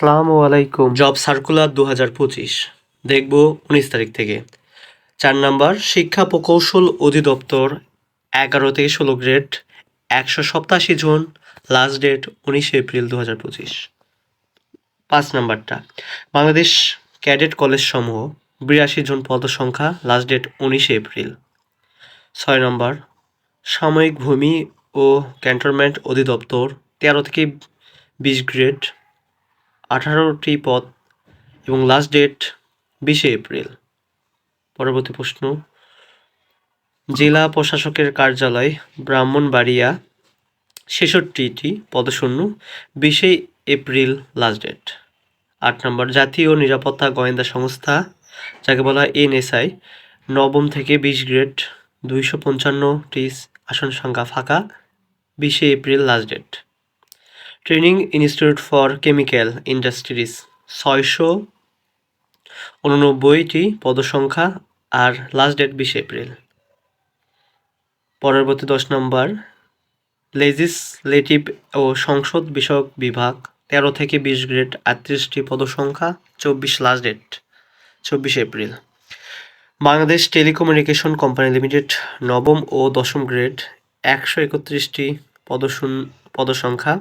আসসালামু আলাইকুম। Job circular দু হাজার পঁচিশ। দেখব উনিশ তারিখ থেকে। চার নাম্বার, শিক্ষা প্রকৌশল অধিদপ্তর এগারো থেকে ষোলো গ্রেড একশো সপ্তাশি জন লাস্ট ডেট উনিশে এপ্রিল দু হাজার পঁচিশ। পাঁচ নাম্বারটা, বাংলাদেশ ক্যাডেট কলেজ সমূহ, বিরাশি জন পদসংখ্যা লাস্ট ডেট উনিশে এপ্রিল। ছয় নম্বর, সাময়িক ভূমি ও ক্যান্টনমেন্ট অধিদপ্তর তেরো থেকে বিশ গ্রেড আঠারোটি পদ এবং লাস্ট ডেট বিশে এপ্রিল। পরবর্তী প্রশ্ন, জেলা প্রশাসকের কার্যালয় ব্রাহ্মণবাড়িয়া ছেষট্টিটি পদশূন্য বিশে এপ্রিল লাস্ট ডেট আট নম্বর, জাতীয় নিরাপত্তা গোয়েন্দা সংস্থা, যাকে বলা হয় এনএসআই, নবম থেকে বিশ গ্রেড দুইশো পঞ্চান্নটি আসন সংখ্যা ফাঁকা, বিশে April last date training institute for chemical industries ছয়শো উননব্বইটি পদসংখ্যা আর লাস্ট ডেট বিশে এপ্রিল। পরবর্তী দশ নম্বর লেজিসলেটিভ ও সংসদ বিষয়ক বিভাগ, তেরো থেকে বিশ গ্রেড আটত্রিশটি পদসংখ্যা, চব্বিশ লাস্ট ডেট চব্বিশে April. Bangladesh telecommunication company limited নবম ও দশম গ্রেড একশো একত্রিশটি পদসংখ্যা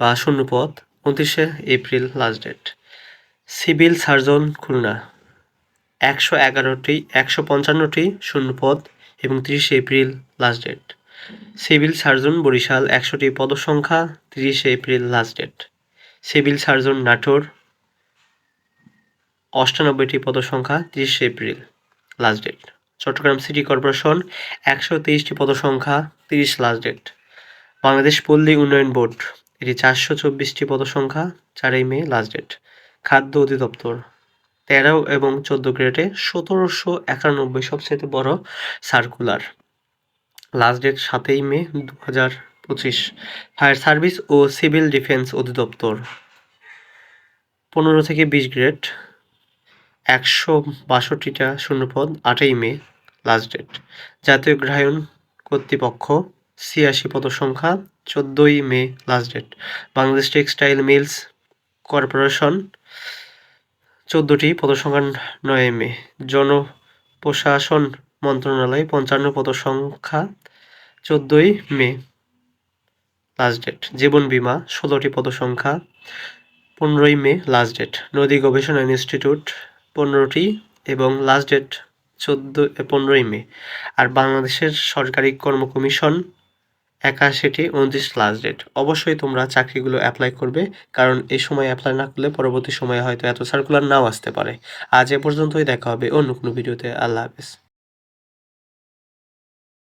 বা শূন্য পদ, উনত্রিশে April last date civil surgeon Khulna, একশো এগারোটি, একশো পঞ্চান্নটি শূন্য পদ এবং তিরিশে April last date civil surgeon Barishal, একশোটি পদসংখ্যা, তিরিশে April last date civil surgeon Natore, অষ্টানব্বইটি পদসংখ্যা, তিরিশে April last date Chattogram city corporation, একশো তেইশটি পদসংখ্যা, তিরিশ লাস্ট ডেট বাংলাদেশ পল্লী উন্নয়ন বোর্ড এটি চারশো চব্বিশটি পদসংখ্যা, চারই মে লাস্ট ডেট খাদ্য অধিদপ্তর। তেরো এবং চোদ্দ গ্রেডে সতেরোশো একানব্বই সবচেয়ে বড় সার্কুলার লাস্ট ডেট সাতই মে দু হাজার পঁচিশ। ফায়ার সার্ভিস ও সিভিল ডিফেন্স অধিদপ্তর। পনেরো থেকে বিশ গ্রেড। একশো বাষট্টিটা শূন্যপদ, আটই মে লাস্ট ডেট জাতীয় গ্রাহায়ণ কর্তৃপক্ষ, ছিয়াশি পদসংখ্যা চোদ্দোই May last date Bangladesh textile mills corporation চোদ্দোটি পদসংখ্যা নয় মে। জনপ্রশাসন মন্ত্রণালয়, পঞ্চান্ন পদসংখ্যা, চোদ্দোই মে লাস্ট ডেট জীবন বীমা, ষোলোটি পদসংখ্যা, পনেরোই মে লাস্ট ডেট নদী গবেষণা ইনস্টিটিউট পনেরোটি এবং লাস্ট ডেট চোদ্দ, পনেরোই মে। আর বাংলাদেশের সরকারি কর্ম কমিশন একাশিটি উনত্রিশ লাস্ট ডেট অবশ্যই তোমরা চাকরিগুলো অ্যাপ্লাই করবে, কারণ এই সময় অ্যাপ্লাই না করলে পরবর্তী সময়ে হয়তো এত সার্কুলার নাও আসতে পারে। আজ এ পর্যন্তই, দেখা হবে অন্য কোনো ভিডিওতে আল্লাহ হাফেজ।